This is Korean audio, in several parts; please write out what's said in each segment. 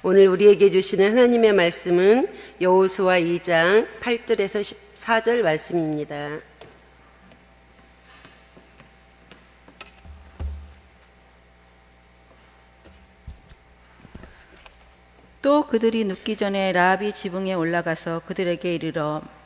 오늘 우리에게 주시는 하나님의 말씀은 여호수아 2장 8절에서 14절 말씀입니다. 또 그들이 눕기 전에 라합이 지붕에 올라가서 그들에게 이르러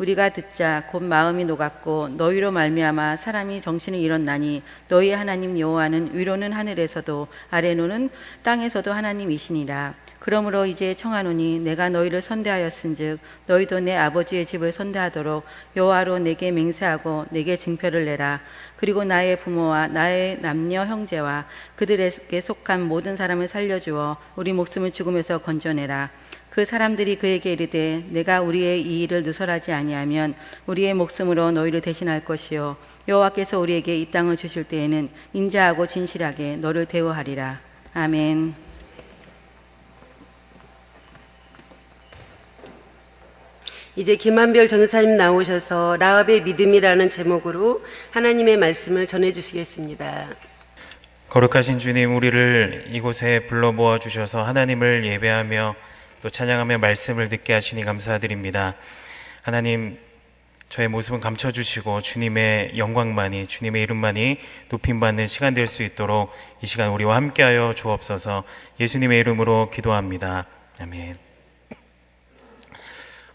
우리가 듣자 곧 마음이 녹았고 너희로 말미암아 사람이 정신을 잃었나니 너희 하나님 여호와는 위로는 하늘에서도 아래로는 땅에서도 하나님이시니라. 그러므로 이제 청하노니 내가 너희를 선대하였은즉 너희도 내 아버지의 집을 선대하도록 여호와로 내게 맹세하고 내게 증표를 내라. 그리고 나의 부모와 나의 남녀 형제와 그들에게 속한 모든 사람을 살려주어 우리 목숨을 죽음에서 건져내라 그 사람들이 그에게 이르되 내가 우리의 이 일을 누설하지 아니하면 우리의 목숨으로 너희를 대신할 것이요 여호와께서 우리에게 이 땅을 주실 때에는 인자하고 진실하게 너를 대우하리라 아멘. 이제 김한별 전사님 나오셔서 라합의 믿음이라는 제목으로 하나님의 말씀을 전해 주시겠습니다. 거룩하신 주님, 우리를 이곳에 불러 모아 주셔서 하나님을 예배하며 또 찬양하며 말씀을 듣게 하시니 감사드립니다. 하나님, 저의 모습은 감춰주시고 주님의 영광만이, 주님의 이름만이 높임받는 시간 될 수 있도록 이 시간 우리와 함께하여 주옵소서 예수님의 이름으로 기도합니다. 아멘.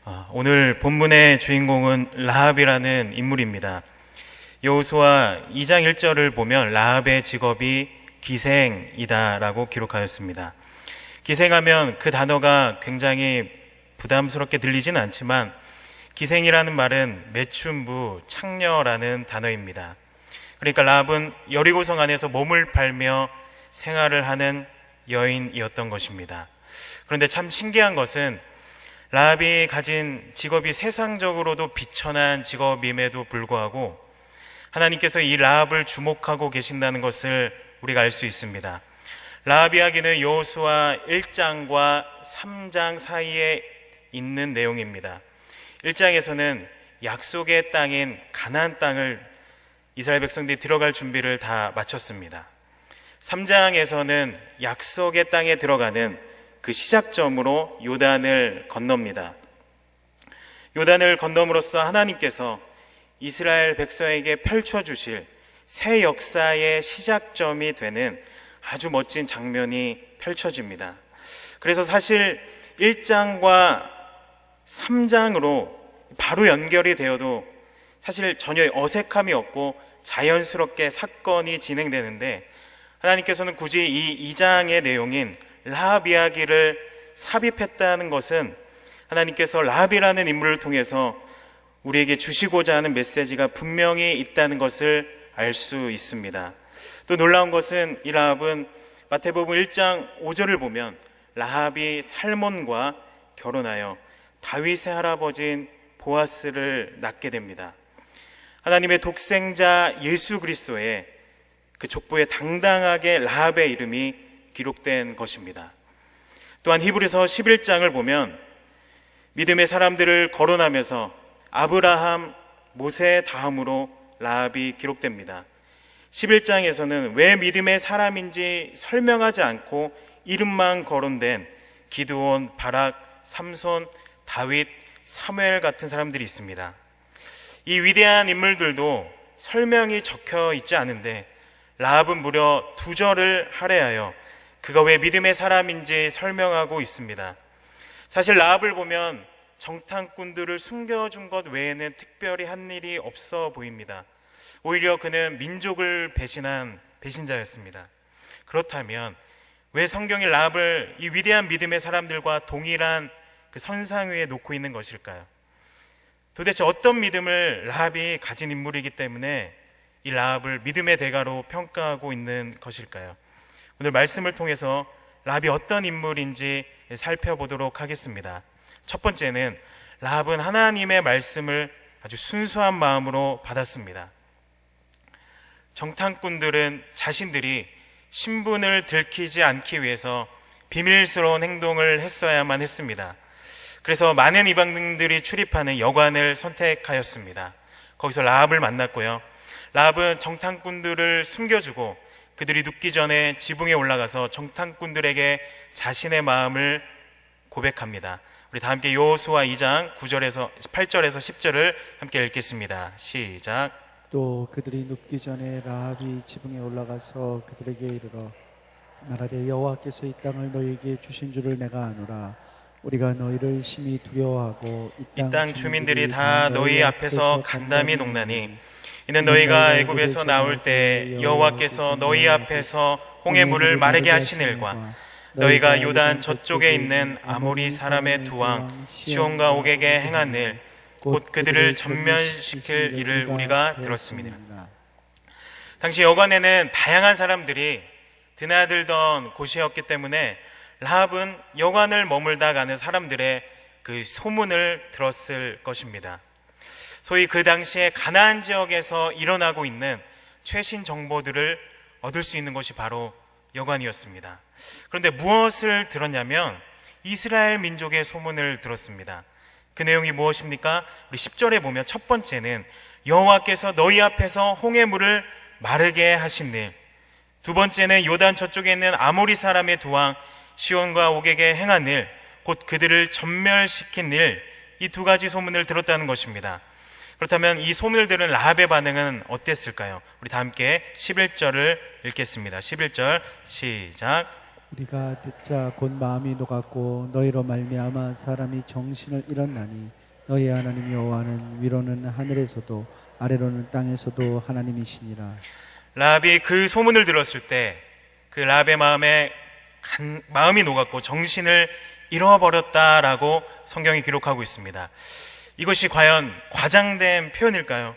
아, 오늘 본문의 주인공은 라합이라는 인물입니다. 여호수아 2장 1절을 보면 라합의 직업이 기생이다라고 기록하였습니다. 기생하면 그 단어가 굉장히 부담스럽게 들리지는 않지만 기생이라는 말은 매춘부, 창녀라는 단어입니다. 그러니까 라합은 여리고성 안에서 몸을 팔며 생활을 하는 여인이었던 것입니다. 그런데 참 신기한 것은 라합이 가진 직업이 세상적으로도 비천한 직업임에도 불구하고 하나님께서 이 라합을 주목하고 계신다는 것을 우리가 알 수 있습니다. 이야기는 여호수아 1장과 3장 사이에 있는 내용입니다. 1장에서는 약속의 땅인 가나안 땅을 이스라엘 백성들이 들어갈 준비를 다 마쳤습니다. 3장에서는 약속의 땅에 들어가는 그 시작점으로 요단을 건넙니다. 요단을 건너므로써 하나님께서 이스라엘 백성에게 펼쳐주실 새 역사의 시작점이 되는 아주 멋진 장면이 펼쳐집니다. 그래서 사실 1장과 3장으로 바로 연결이 되어도 사실 전혀 어색함이 없고 자연스럽게 사건이 진행되는데 하나님께서는 굳이 이 2장의 내용인 라합 이야기를 삽입했다는 것은 하나님께서 라합이라는 인물을 통해서 우리에게 주시고자 하는 메시지가 분명히 있다는 것을 알 수 있습니다. 또 놀라운 것은 이 라합은 마태복음 1장 5절을 보면 라합이 살몬과 결혼하여 다윗의 할아버지인 보아스를 낳게 됩니다. 하나님의 독생자 예수 그리스도의 그 족보에 당당하게 라합의 이름이 기록된 것입니다. 또한 히브리서 11장을 보면 믿음의 사람들을 거론하면서 아브라함, 모세 다음으로 라합이 기록됩니다. 11장에서는 왜 믿음의 사람인지 설명하지 않고 이름만 거론된 기드온, 바락, 삼손, 다윗, 사무엘 같은 사람들이 있습니다. 이 위대한 인물들도 설명이 적혀 있지 않은데 라합은 무려 두 절을 할애하여 그가 왜 믿음의 사람인지 설명하고 있습니다. 사실 라합을 보면 정탐꾼들을 숨겨준 것 외에는 특별히 한 일이 없어 보입니다. 오히려 그는 민족을 배신한 배신자였습니다. 그렇다면 왜 성경이 라합을 이 위대한 믿음의 사람들과 동일한 그 선상 위에 놓고 있는 것일까요? 도대체 어떤 믿음을 라합이 가진 인물이기 때문에 이 라합을 믿음의 대가로 평가하고 있는 것일까요? 오늘 말씀을 통해서 라합이 어떤 인물인지 살펴보도록 하겠습니다. 첫 번째는 라합은 하나님의 말씀을 아주 순수한 마음으로 받았습니다. 정탐꾼들은 자신들이 신분을 들키지 않기 위해서 비밀스러운 행동을 했어야만 했습니다. 그래서 많은 이방인들이 출입하는 여관을 선택하였습니다. 거기서 라합을 만났고요. 라합은 정탐꾼들을 숨겨주고 그들이 눕기 전에 지붕에 올라가서 정탐꾼들에게 자신의 마음을 고백합니다. 우리 다 함께 여호수아 2장 9절에서 8절에서 10절을 함께 읽겠습니다. 시작. 또 그들이 눕기 전에 라합이 지붕에 올라가서 그들에게 이르러 말하되 여호와께서 이 땅을 너희에게 주신 줄을 내가 아노라. 우리가 너희를 심히 두려워하고 이땅 주민들이 다 너희 앞에서 간담이 녹나니 이는 너희가 애굽에서 나올 때 여호와께서 너희 앞에서 홍해 물을 마르게 하신 일과 너희가 요단 저쪽에 있는 아모리 사람의 두 왕 시온과 옥에게 행한 일 곧 그들을 전면시킬 일을 우리가 들었습니다. 당시 여관에는 다양한 사람들이 드나들던 곳이었기 때문에 라합은 여관을 머물다 가는 사람들의 그 소문을 들었을 것입니다. 소위 그 당시에 가나안 지역에서 일어나고 있는 최신 정보들을 얻을 수 있는 것이 바로 여관이었습니다. 그런데 무엇을 들었냐면 이스라엘 민족의 소문을 들었습니다. 그 내용이 무엇입니까? 우리 10절에 보면 첫 번째는 여호와께서 너희 앞에서 홍해 물을 마르게 하신 일. 두 번째는 요단 저쪽에 있는 아모리 사람의 두 왕 시온과 옥에게 행한 일, 곧 그들을 전멸시킨 일. 이 두 가지 소문을 들었다는 것입니다. 그렇다면 이 소문을 들은 라합의 반응은 어땠을까요? 우리 다 함께 11절을 읽겠습니다. 11절 시작. 우리가 듣자 곧 마음이 녹았고 너희로 말미암아 사람이 정신을 잃었나니 너희 하나님 여호와는 위로는 하늘에서도 아래로는 땅에서도 하나님이시니라 라합이 그 소문을 들었을 때 그 라합의 마음에 간- 마음이 녹았고 정신을 잃어버렸다라고 성경이 기록하고 있습니다. 이것이 과연 과장된 표현일까요?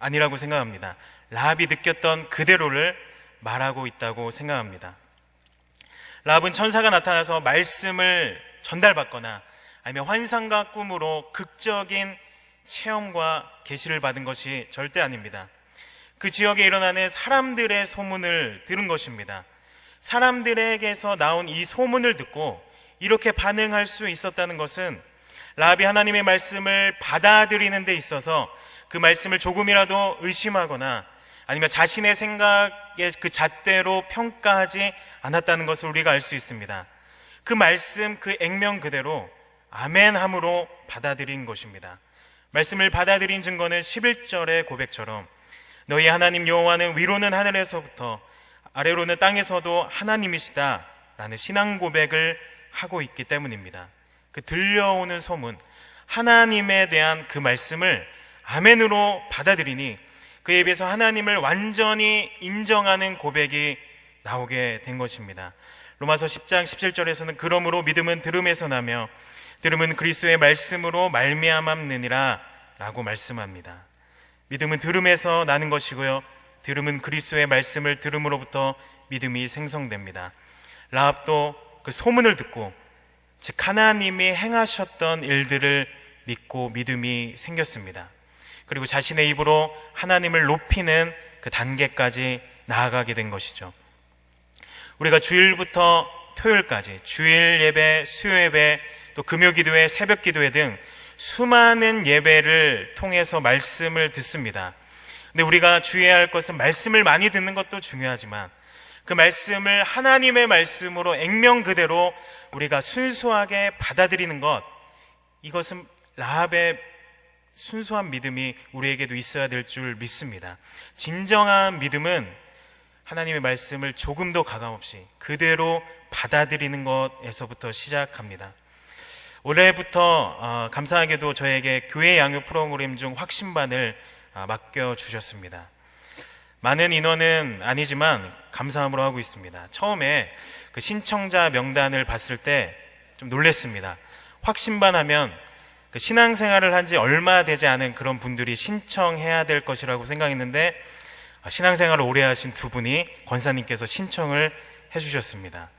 아니라고 생각합니다. 라합이 느꼈던 그대로를 말하고 있다고 생각합니다. 라합은 천사가 나타나서 말씀을 전달받거나 아니면 환상과 꿈으로 극적인 체험과 계시를 받은 것이 절대 아닙니다. 그 지역에 일어나는 사람들의 소문을 들은 것입니다. 사람들에게서 나온 이 소문을 듣고 이렇게 반응할 수 있었다는 것은 라합이 하나님의 말씀을 받아들이는 데 있어서 그 말씀을 조금이라도 의심하거나 아니면 자신의 생각의 그 잣대로 평가하지 않았다는 것을 우리가 알 수 있습니다. 그 말씀, 그 액면 그대로 아멘함으로 받아들인 것입니다. 말씀을 받아들인 증거는 11절의 고백처럼 너희 하나님 여호와는 위로는 하늘에서부터 아래로는 땅에서도 하나님이시다 라는 신앙 고백을 하고 있기 때문입니다. 그 들려오는 소문, 하나님에 대한 그 말씀을 아멘으로 받아들이니 그에 비해서 하나님을 완전히 인정하는 고백이 나오게 된 것입니다. 로마서 10장 17절에서는 그러므로 믿음은 들음에서 나며 들음은 그리스도의 말씀으로 말미암았느니라 라고 말씀합니다. 믿음은 들음에서 나는 것이고요. 들음은 그리스도의 말씀을 들음으로부터 믿음이 생성됩니다. 라합도 그 소문을 듣고 즉 하나님이 행하셨던 일들을 믿고 믿음이 생겼습니다. 그리고 자신의 입으로 하나님을 높이는 그 단계까지 나아가게 된 것이죠. 우리가 주일부터 토요일까지 주일 예배, 수요 예배, 또 금요 기도회, 새벽 기도회 등 수많은 예배를 통해서 말씀을 듣습니다. 근데 우리가 주의해야 할 것은 말씀을 많이 듣는 것도 중요하지만 그 말씀을 하나님의 말씀으로 액면 그대로 우리가 순수하게 받아들이는 것 이것은 라합의 순수한 믿음이 우리에게도 있어야 될 줄 믿습니다. 진정한 믿음은 하나님의 말씀을 조금도 가감없이 그대로 받아들이는 것에서부터 시작합니다. 올해부터 어, 감사하게도 저에게 교회 양육 프로그램 중 확신반을 아, 맡겨 주셨습니다. 많은 인원은 아니지만 감사함으로 하고 있습니다. 처음에 그 신청자 명단을 봤을 때 좀 놀랬습니다. 확신반 하면 그 신앙생활을 한 지 얼마 되지 않은 그런 분들이 신청해야 될 것이라고 생각했는데 아, 신앙생활을 오래 하신 두 분이 권사님께서 신청을 해주셨습니다.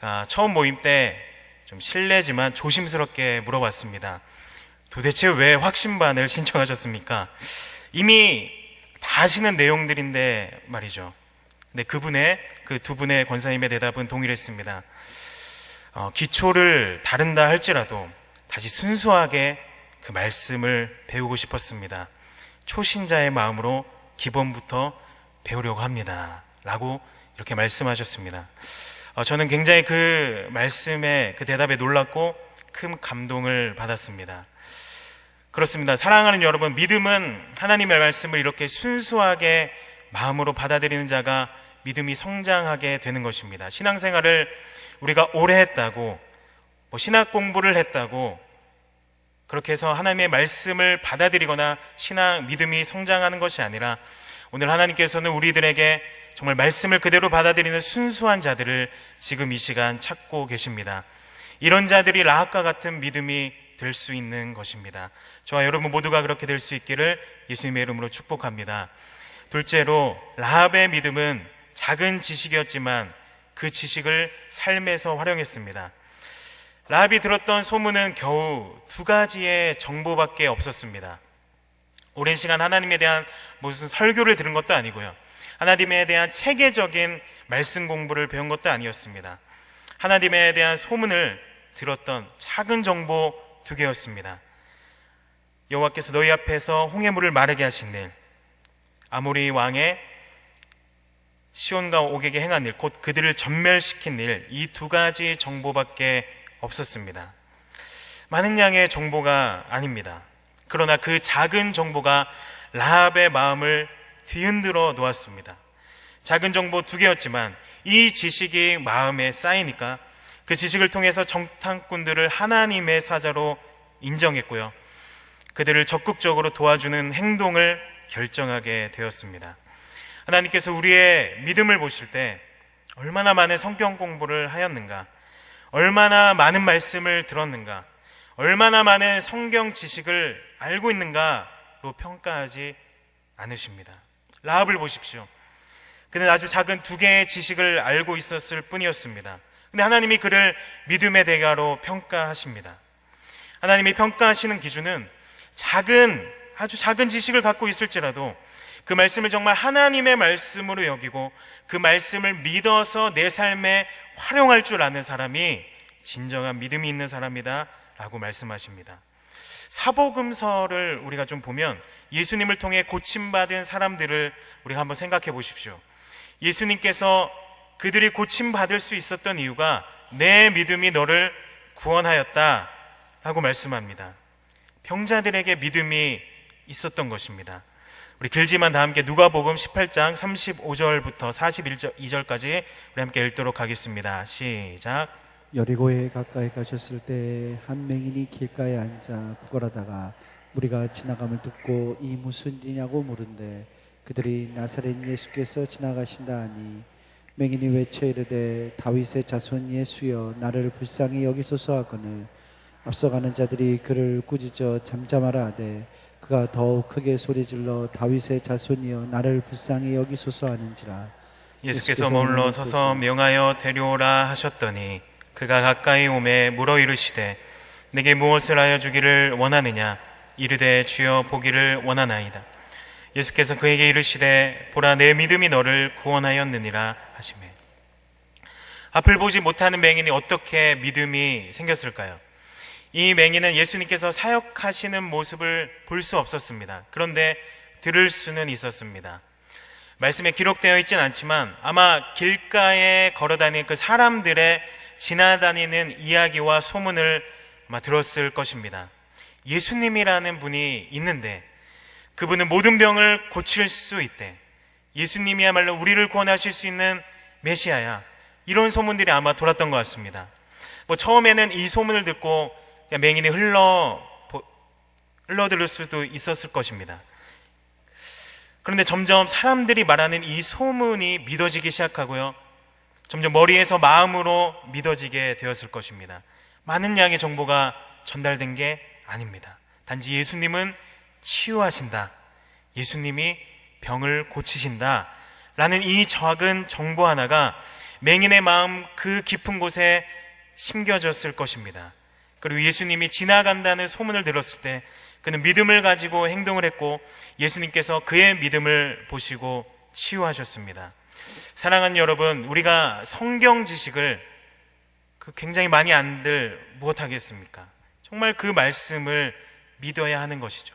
아, 처음 모임 때 좀 실례지만 조심스럽게 물어봤습니다. 도대체 왜 확신반을 신청하셨습니까? 이미 다 아시는 내용들인데 말이죠. 네, 그분의 그 두 분의 권사님의 대답은 동일했습니다. 어, 기초를 다른다 할지라도 다시 순수하게 그 말씀을 배우고 싶었습니다. 초신자의 마음으로 기본부터 배우려고 합니다. 라고 이렇게 말씀하셨습니다. 어, 저는 굉장히 그 말씀에 그 대답에 놀랐고 큰 감동을 받았습니다. 그렇습니다. 사랑하는 여러분, 믿음은 하나님의 말씀을 이렇게 순수하게 마음으로 받아들이는 자가 믿음이 성장하게 되는 것입니다. 신앙생활을 우리가 오래 했다고, 뭐 신학 공부를 했다고, 그렇게 해서 하나님의 말씀을 받아들이거나 신앙, 믿음이 성장하는 것이 아니라 오늘 하나님께서는 우리들에게 정말 말씀을 그대로 받아들이는 순수한 자들을 지금 이 시간 찾고 계십니다. 이런 자들이 라합과 같은 믿음이 될 수 있는 것입니다. 저와 여러분 모두가 그렇게 될 수 있기를 예수님의 이름으로 축복합니다. 둘째로 라합의 믿음은 작은 지식이었지만 그 지식을 삶에서 활용했습니다. 라합이 들었던 소문은 겨우 두 가지의 정보밖에 없었습니다. 오랜 시간 하나님에 대한 무슨 설교를 들은 것도 아니고요. 하나님에 대한 체계적인 말씀 공부를 배운 것도 아니었습니다. 하나님에 대한 소문을 들었던 작은 정보 두 개였습니다. 여호와께서 너희 앞에서 홍해물을 마르게 하신 일, 아모리 왕의 시온과 옥에게 행한 일, 곧 그들을 전멸시킨 일, 이 두 가지 정보밖에 없었습니다. 많은 양의 정보가 아닙니다. 그러나 그 작은 정보가 라합의 마음을 뒤흔들어 놓았습니다. 작은 정보 두 개였지만 이 지식이 마음에 쌓이니까 그 지식을 통해서 정탐꾼들을 하나님의 사자로 인정했고요. 그들을 적극적으로 도와주는 행동을 결정하게 되었습니다. 하나님께서 우리의 믿음을 보실 때 얼마나 많은 성경 공부를 하였는가, 얼마나 많은 말씀을 들었는가, 얼마나 많은 성경 지식을 알고 있는가로 평가하지 않으십니다. 라합을 보십시오. 그는 아주 작은 두 개의 지식을 알고 있었을 뿐이었습니다. 근데 하나님이 그를 믿음의 대가로 평가하십니다. 하나님이 평가하시는 기준은 작은, 아주 작은 지식을 갖고 있을지라도 그 말씀을 정말 하나님의 말씀으로 여기고 그 말씀을 믿어서 내 삶에 활용할 줄 아는 사람이 진정한 믿음이 있는 사람이다 라고 말씀하십니다. 사복음서를 우리가 좀 보면 예수님을 통해 고침받은 사람들을 우리가 한번 생각해 보십시오. 예수님께서 그들이 고침받을 수 있었던 이유가 내 믿음이 너를 구원하였다 라고 말씀합니다. 병자들에게 믿음이 있었던 것입니다. 우리 길지만 다 함께 누가복음 18장 35절부터 41절까지 우리 함께 읽도록 하겠습니다. 시작. 여리고에 가까이 가셨을 때 한 맹인이 길가에 앉아 구걸하다가 우리가 지나감을 듣고 이 무슨 일이냐고 물은데 그들이 나사렛 예수께서 지나가신다 하니 맹인이 외쳐 이르되 다윗의 자손 예수여 나를 불쌍히 여기소서 하거늘 앞서가는 자들이 그를 꾸짖어 잠잠하라 하되 그가 더욱 크게 소리질러 다윗의 자손이여 나를 불쌍히 여기소서 하는지라. 예수께서 머물러 서서. 명하여 데려오라 하셨더니 그가 가까이 오매 물어 이르시되 내게 무엇을 하여 주기를 원하느냐? 이르되 주여 보기를 원하나이다. 예수께서 그에게 이르시되 보라 내 믿음이 너를 구원하였느니라 하시매. 앞을 보지 못하는 맹인이 어떻게 믿음이 생겼을까요? 이 맹인은 예수님께서 사역하시는 모습을 볼 수 없었습니다. 그런데 들을 수는 있었습니다. 말씀에 기록되어 있진 않지만 아마 길가에 걸어다니는 그 사람들의 지나다니는 이야기와 소문을 아마 들었을 것입니다. 예수님이라는 분이 있는데 그분은 모든 병을 고칠 수 있대. 예수님이야말로 우리를 구원하실 수 있는 메시아야. 이런 소문들이 아마 돌았던 것 같습니다. 뭐 처음에는 이 소문을 듣고 맹인이 흘러 흘러들을 수도 있었을 것입니다. 그런데 점점 사람들이 말하는 이 소문이 믿어지기 시작하고요. 점점 머리에서 마음으로 믿어지게 되었을 것입니다. 많은 양의 정보가 전달된 게 아닙니다. 단지 예수님은 치유하신다. 예수님이 병을 고치신다. 라는 이 작은 정보 하나가 맹인의 마음 그 깊은 곳에 심겨졌을 것입니다. 그리고 예수님이 지나간다는 소문을 들었을 때 그는 믿음을 가지고 행동을 했고 예수님께서 그의 믿음을 보시고 치유하셨습니다. 사랑하는 여러분, 우리가 성경 지식을 그 굉장히 많이 안들 무엇하겠습니까? 정말 그 말씀을 믿어야 하는 것이죠.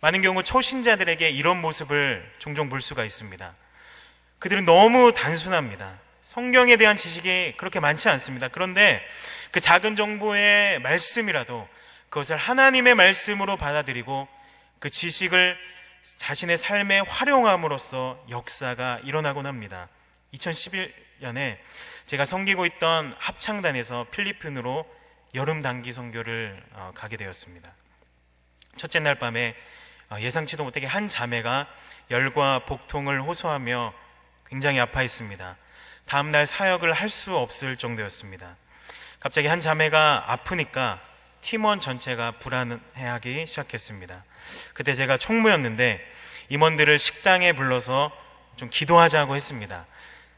많은 경우 초신자들에게 이런 모습을 종종 볼 수가 있습니다. 그들은 너무 단순합니다. 성경에 대한 지식이 그렇게 많지 않습니다. 그런데 그 작은 정보의 말씀이라도 그것을 하나님의 말씀으로 받아들이고 그 지식을 자신의 삶에 활용함으로써 역사가 일어나곤 합니다. 2011년에 제가 섬기고 있던 합창단에서 필리핀으로 여름 단기 선교를 어, 가게 되었습니다. 첫째 날 밤에 어, 예상치도 못하게 한 자매가 열과 복통을 호소하며 굉장히 아파했습니다. 다음날 사역을 할 수 없을 정도였습니다. 갑자기 한 자매가 아프니까 팀원 전체가 불안해하기 시작했습니다. 그때 제가 총무였는데 임원들을 식당에 불러서 좀 기도하자고 했습니다.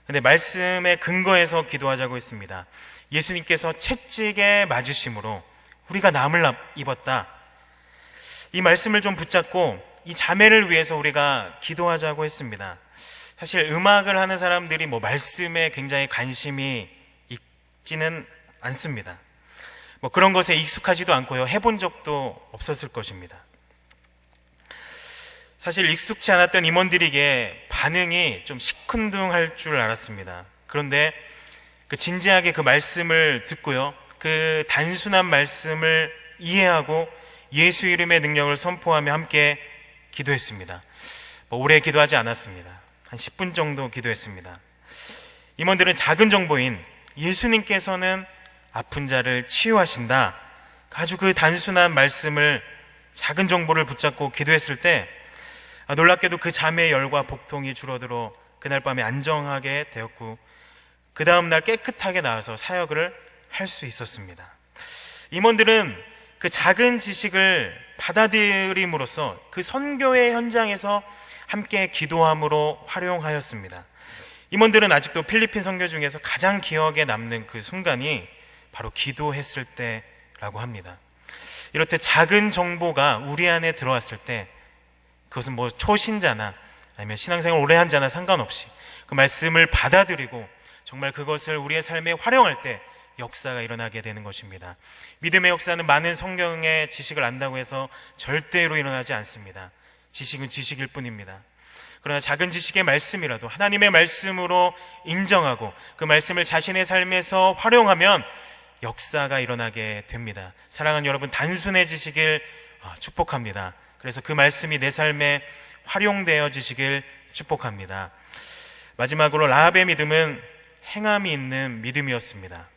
근데 말씀에 근거해서 기도하자고 했습니다. 예수님께서 채찍에 맞으심으로 우리가 남을 입었다. 이 말씀을 좀 붙잡고 이 자매를 위해서 우리가 기도하자고 했습니다. 사실 음악을 하는 사람들이 뭐 말씀에 굉장히 관심이 있지는 않습니다. 뭐 그런 것에 익숙하지도 않고요. 해본 적도 없었을 것입니다. 사실 익숙치 않았던 임원들에게 반응이 좀 시큰둥할 줄 알았습니다. 그런데 그 진지하게 그 말씀을 듣고요. 그 단순한 말씀을 이해하고 예수 이름의 능력을 선포하며 함께 기도했습니다. 뭐 오래 기도하지 않았습니다. 한 10분 정도 기도했습니다. 임원들은 작은 정보인 예수님께서는 아픈 자를 치유하신다. 아주 그 단순한 말씀을 작은 정보를 붙잡고 기도했을 때 아, 놀랍게도 그 자매의 열과 복통이 줄어들어 그날 밤에 안정하게 되었고 그 다음 날 깨끗하게 나와서 사역을 할 수 있었습니다. 임원들은 그 작은 지식을 받아들임으로써 그 선교의 현장에서 함께 기도함으로 활용하였습니다. 임원들은 아직도 필리핀 선교 중에서 가장 기억에 남는 그 순간이 바로 기도했을 때라고 합니다. 이렇듯 작은 정보가 우리 안에 들어왔을 때 그것은 뭐 초신자나 아니면 신앙생활 오래 한 자나 상관없이 그 말씀을 받아들이고 정말 그것을 우리의 삶에 활용할 때 역사가 일어나게 되는 것입니다. 믿음의 역사는 많은 성경의 지식을 안다고 해서 절대로 일어나지 않습니다. 지식은 지식일 뿐입니다. 그러나 작은 지식의 말씀이라도 하나님의 말씀으로 인정하고 그 말씀을 자신의 삶에서 활용하면 역사가 일어나게 됩니다. 사랑하는 여러분, 단순해지시길 어, 축복합니다. 그래서 그 말씀이 내 삶에 활용되어지시길 축복합니다. 마지막으로 라합의 믿음은 행함이 있는 믿음이었습니다.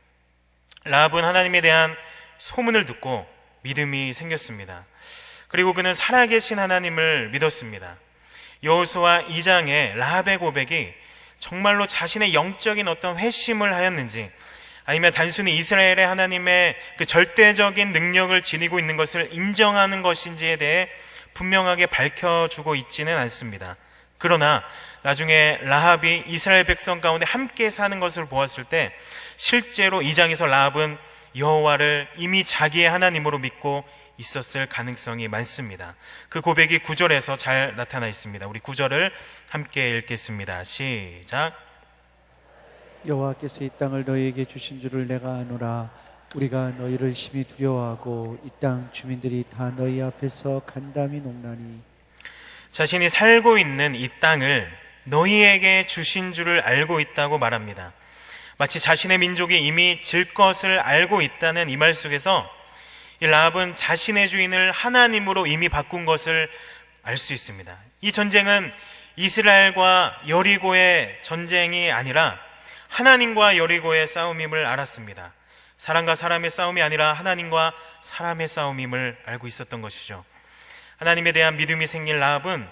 라합은 하나님에 대한 소문을 듣고 믿음이 생겼습니다. 그리고 그는 살아계신 하나님을 믿었습니다. 여호수아 2장의 라합의 고백이 정말로 자신의 영적인 어떤 회심을 하였는지 아니면 단순히 이스라엘의 하나님의 그 절대적인 능력을 지니고 있는 것을 인정하는 것인지에 대해 분명하게 밝혀주고 있지는 않습니다. 그러나 나중에 라합이 이스라엘 백성 가운데 함께 사는 것을 보았을 때 실제로 이 장에서 라합은 여호와를 이미 자기의 하나님으로 믿고 있었을 가능성이 많습니다. 그 고백이 구절에서 잘 나타나 있습니다. 우리 구절을 함께 읽겠습니다. 시작. 여호와께서 이 땅을 너희에게 주신 줄을 내가 아노라 우리가 너희를 심히 두려워하고 이 땅 주민들이 다 너희 앞에서 간담이 농나니 자신이 살고 있는 이 땅을 너희에게 주신 줄을 알고 있다고 말합니다. 마치 자신의 민족이 이미 질 것을 알고 있다는 이 말 속에서 이 라합은 자신의 주인을 하나님으로 이미 바꾼 것을 알 수 있습니다. 이 전쟁은 이스라엘과 여리고의 전쟁이 아니라 하나님과 여리고의 싸움임을 알았습니다. 사람과 사람의 싸움이 아니라 하나님과 사람의 싸움임을 알고 있었던 것이죠. 하나님에 대한 믿음이 생긴 라합은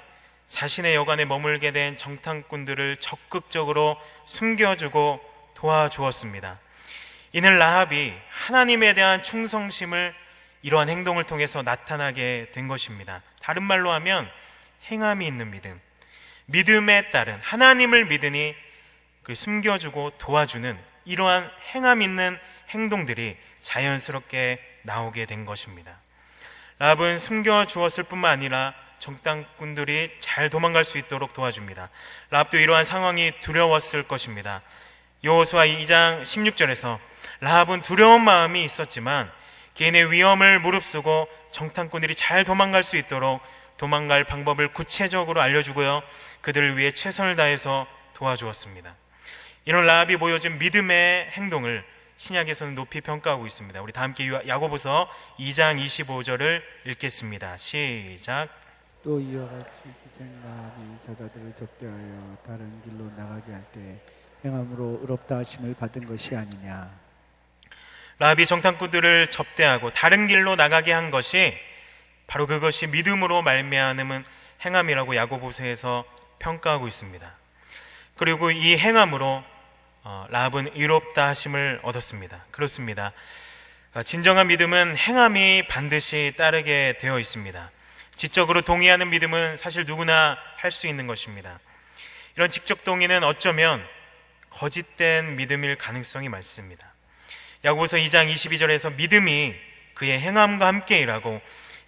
자신의 여관에 머물게 된 정탐꾼들을 적극적으로 숨겨주고 도와주었습니다. 이는 라합이 하나님에 대한 충성심을 이러한 행동을 통해서 나타나게 된 것입니다. 다른 말로 하면 행함이 있는 믿음. 믿음에 따른 하나님을 믿으니 그 숨겨주고 도와주는 이러한 행함 있는 행동들이 자연스럽게 나오게 된 것입니다. 라합은 숨겨 주었을 뿐만 아니라 정당꾼들이 잘 도망갈 수 있도록 도와줍니다. 라합도 이러한 상황이 두려웠을 것입니다. 여호수아 2장 16절에서 라합은 두려운 마음이 있었지만 개인의 위험을 무릅쓰고 정탐꾼들이 잘 도망갈 수 있도록 도망갈 방법을 구체적으로 알려주고요. 그들을 위해 최선을 다해서 도와주었습니다. 이런 라합이 보여준 믿음의 행동을 신약에서는 높이 평가하고 있습니다. 우리 다 함께 야고보서 2장 25절을 읽겠습니다. 시작. 또 이와 같이 기생 라합이 사자들을 접대하여 다른 길로 나가게 할 때 행함으로 의롭다 하심을 받은 것이 아니냐 라합이 정탐꾼들을 접대하고 다른 길로 나가게 한 것이 바로 그것이 믿음으로 말미암은 행함이라고 야고보서에서 평가하고 있습니다. 그리고 이 행함으로 어, 라합은 의롭다 하심을 얻었습니다. 그렇습니다. 어, 진정한 믿음은 행함이 반드시 따르게 되어 있습니다. 지적으로 동의하는 믿음은 사실 누구나 할 수 있는 것입니다. 이런 직접 동의는 어쩌면 거짓된 믿음일 가능성이 많습니다. 야고보서 2장 22절에서 믿음이 그의 행함과 함께 일하고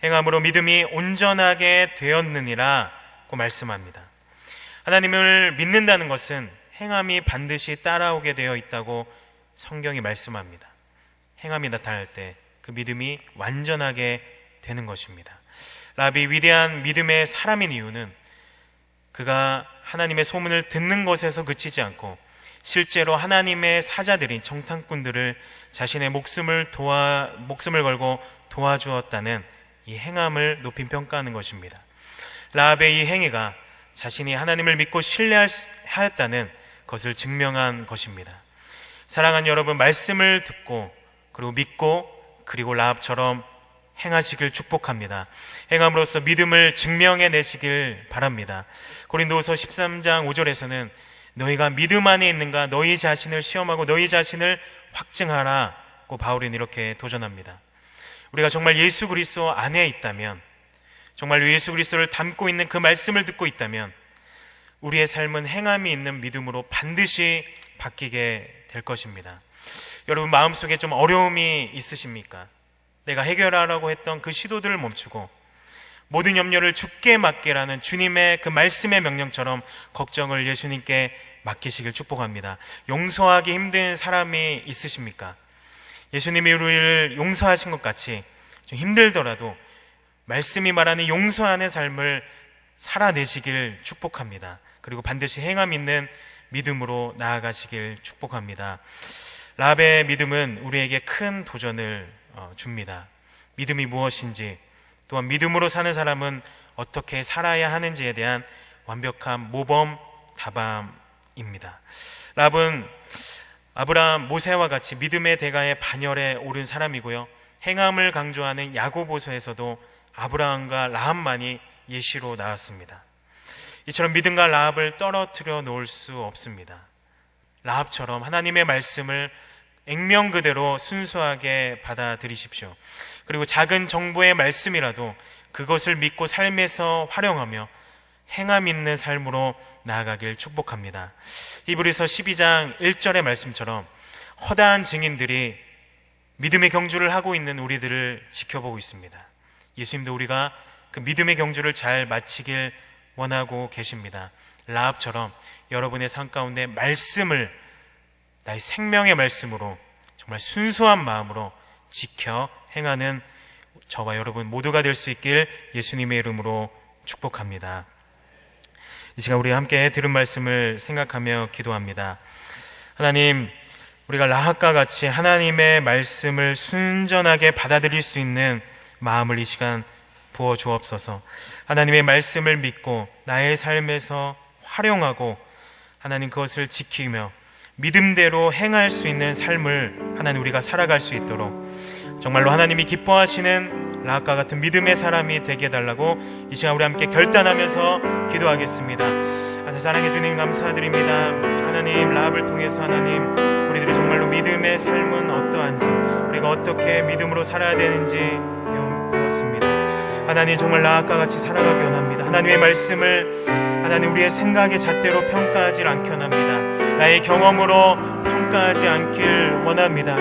행함으로 믿음이 온전하게 되었느니라고 말씀합니다. 하나님을 믿는다는 것은 행함이 반드시 따라오게 되어 있다고 성경이 말씀합니다. 행함이 나타날 때 그 믿음이 완전하게 되는 것입니다. 라비 위대한 믿음의 사람인 이유는 그가 하나님의 소문을 듣는 것에서 그치지 않고 실제로 하나님의 사자들인 정탐꾼들을 자신의 목숨을 도와 목숨을 걸고 도와주었다는 이 행함을 높임 평가하는 것입니다. 라합의 이 행위가 자신이 하나님을 믿고 신뢰하였다는 것을 증명한 것입니다. 사랑하는 여러분, 말씀을 듣고 그리고 믿고 그리고 라합처럼 행하시길 축복합니다. 행함으로써 믿음을 증명해 내시길 바랍니다. 고린도후서 13장 5절에서는 너희가 믿음 안에 있는가 너희 자신을 시험하고 너희 자신을 확증하라고 바울은 이렇게 도전합니다. 우리가 정말 예수 그리스도 안에 있다면 정말 예수 그리스도를 담고 있는 그 말씀을 듣고 있다면 우리의 삶은 행함이 있는 믿음으로 반드시 바뀌게 될 것입니다. 여러분 마음속에 좀 어려움이 있으십니까? 내가 해결하라고 했던 그 시도들을 멈추고 모든 염려를 죽게 맡기라는 주님의 그 말씀의 명령처럼 걱정을 예수님께 맡기시길 축복합니다. 용서하기 힘든 사람이 있으십니까? 예수님이 우리를 용서하신 것 같이 좀 힘들더라도 말씀이 말하는 용서하는 삶을 살아내시길 축복합니다. 그리고 반드시 행함 있는 믿음으로 나아가시길 축복합니다. 라의 믿음은 우리에게 큰 도전을 어, 줍니다. 믿음이 무엇인지 또한 믿음으로 사는 사람은 어떻게 살아야 하는지에 대한 완벽한 모범 답안입니다. 랍은 아브라함 모세와 같이 믿음의 대가의 반열에 오른 사람이고요. 행함을 강조하는 야고보서에서도 아브라함과 라합만이 예시로 나왔습니다. 이처럼 믿음과 라합을 떨어뜨려 놓을 수 없습니다. 라합처럼 하나님의 말씀을 액면 그대로 순수하게 받아들이십시오. 그리고 작은 정보의 말씀이라도 그것을 믿고 삶에서 활용하며 행함 있는 삶으로 나아가길 축복합니다. 히브리서 12장 1절의 말씀처럼 허다한 증인들이 믿음의 경주를 하고 있는 우리들을 지켜보고 있습니다. 예수님도 우리가 그 믿음의 경주를 잘 마치길 원하고 계십니다. 라합처럼 여러분의 삶 가운데 말씀을 나의 생명의 말씀으로 정말 순수한 마음으로 지켜 행하는 저와 여러분 모두가 될 수 있길 예수님의 이름으로 축복합니다. 이 시간 우리 함께 들은 말씀을 생각하며 기도합니다. 하나님, 우리가 라합과 같이 하나님의 말씀을 순전하게 받아들일 수 있는 마음을 이 시간 부어 주옵소서. 하나님의 말씀을 믿고 나의 삶에서 활용하고 하나님 그것을 지키며 믿음대로 행할 수 있는 삶을 하나님 우리가 살아갈 수 있도록 정말로 하나님이 기뻐하시는 라합과 같은 믿음의 사람이 되게 해달라고 이 시간 우리 함께 결단하면서 기도하겠습니다. 하나님 사랑해 주님 감사드립니다. 하나님 라합을 통해서 하나님 우리들이 정말로 믿음의 삶은 어떠한지 우리가 어떻게 믿음으로 살아야 되는지 배웠습니다. 하나님 정말 라합과 같이 살아가기 원합니다. 하나님의 말씀을 하나님 우리의 생각의 잣대로 평가하지 않게 원합니다. 나의 경험으로 평가 평가하지 않길 원합니다.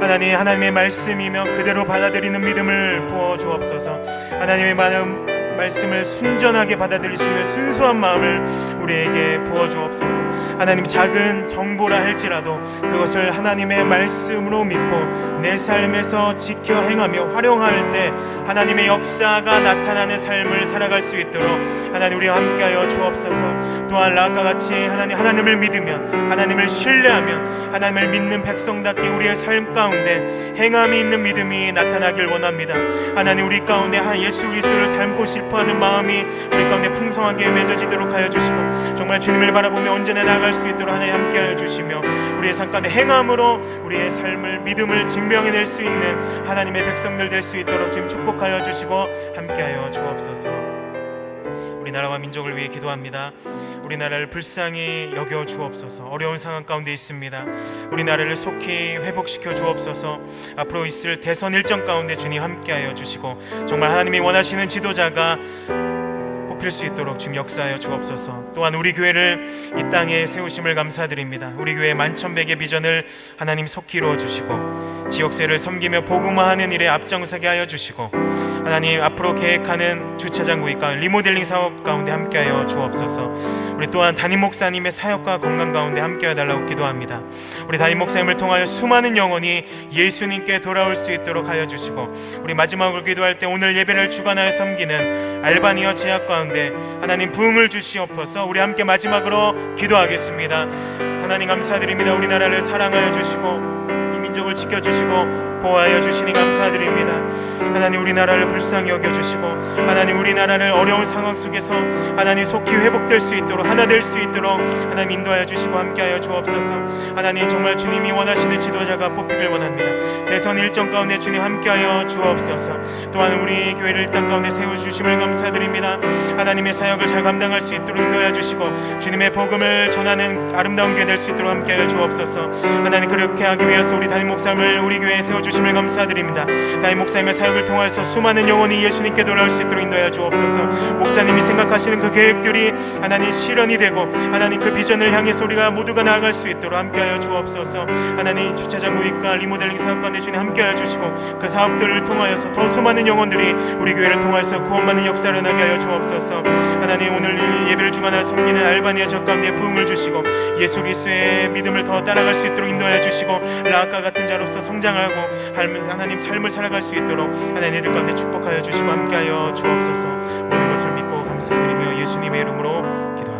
하나님 하나님의 말씀이며 그대로 받아들이는 믿음을 부어 주옵소서. 하나님의 마음 말씀을 순전하게 받아들일 수 있는 순수한 마음을 우리에게 부어 주옵소서. 하나님 작은 정보라 할지라도 그것을 하나님의 말씀으로 믿고 내 삶에서 지켜 행하며 활용할 때 하나님의 역사가 나타나는 삶을 살아갈 수 있도록 하나님 우리와 함께하여 주옵소서. 또한 라과 같이 하나님 하나님을 믿으면 하나님을 신뢰하면 하나님을 믿는 백성답게 우리의 삶 가운데 행함이 있는 믿음이 나타나길 원합니다. 하나님 우리 가운데 한 예수 그리스도를 닮고 싶 어하는 마음이 우리 가운데 풍성하게 맺어지도록 하여 주시고 정말 주님을 바라보며 언제나 나아갈 수 있도록 하나님 함께 하여 주시며 우리의 삶 가운데 행함으로 우리의 삶을 믿음을 증명해낼 수 있는 하나님의 백성들 될 수 있도록 지금 축복하여 주시고 함께하여 주옵소서. 우리나라와 민족을 위해 기도합니다. 우리나라를 불쌍히 여겨 주옵소서. 어려운 상황 가운데 있습니다. 우리나라를 속히 회복시켜 주옵소서. 앞으로 있을 대선 일정 가운데 주님 함께하여 주시고 정말 하나님이 원하시는 지도자가 뽑힐 수 있도록 지금 역사하여 주옵소서. 또한 우리 교회를 이 땅에 세우심을 감사드립니다. 우리 교회 만천백의 비전을 하나님 속히 이루어 주시고 지역세를 섬기며 복음화하는 일에 앞장서게 하여 주시고 하나님 앞으로 계획하는 주차장 구입과 리모델링 사업 가운데 함께하여 주옵소서. 우리 또한 담임 목사님의 사역과 건강 가운데 함께해 달라고 기도합니다. 우리 담임 목사님을 통하여 수많은 영혼이 예수님께 돌아올 수 있도록 하여 주시고 우리 마지막으로 기도할 때 오늘 예배를 주관하여 섬기는 알바니아 제약 가운데 하나님 부흥을 주시옵소서. 우리 함께 마지막으로 기도하겠습니다. 하나님 감사드립니다. 우리나라를 사랑하여 주시고 이 민족을 지켜주시고 보호하여 주시니 감사드립니다. 하나님 우리나라를 불쌍히 여겨주시고 하나님 우리나라를 어려운 상황 속에서 하나님 속히 회복될 수 있도록 하나 될 수 있도록 하나님 인도하여 주시고 함께하여 주옵소서. 하나님 정말 주님이 원하시는 지도자가 뽑히길 원합니다. 대선 일정 가운데 주님 함께하여 주옵소서. 또한 우리 교회를 땅 가운데 세워주심을 감사드립니다. 하나님의 사역을 잘 감당할 수 있도록 인도하여 주시고 주님의 복음을 전하는 아름다운 교회 될 수 있도록 함께하여 주옵소서. 하나님 그렇게 하기 위해서 우리 담임 목사님을 우리 교회에 세워주심을 감사드립니다. 담임 목사님의 사역을 통해서 수많은 영혼이 예수님께 돌아올 수 있도록 인도하여 주옵소서. 목사님이 생각하시는 그 계획들이 하나님 실현이 되고 하나님 그 비전을 향해서 우리가 모두가 나아갈 수 있도록 함께하여 주옵소서. 하나님 주차장 구입과 리모델링 사업 가운데 주님 함께하여 주시고 그 사업들을 통하여서 더 수많은 영혼들이 우리 교회를 통하여서 구원받는 역사를 나게 하여 주옵소서. 하나님 오늘 예배를 주관하여 섬기는 알바니아 적 가운데 부흥을 주시고 예수 그리스도의 믿음을 더 따라갈 수 있도록 인도하여 주시고 라아카 같은 자로서 성장하고 할- 하나님 삶을 살아갈 수 있도록 하나님 애들 가운데 축복하여 주시고 함께하여 주옵소서. 모든 것을 믿고 감사드리며 예수님의 이름으로 기도합니다.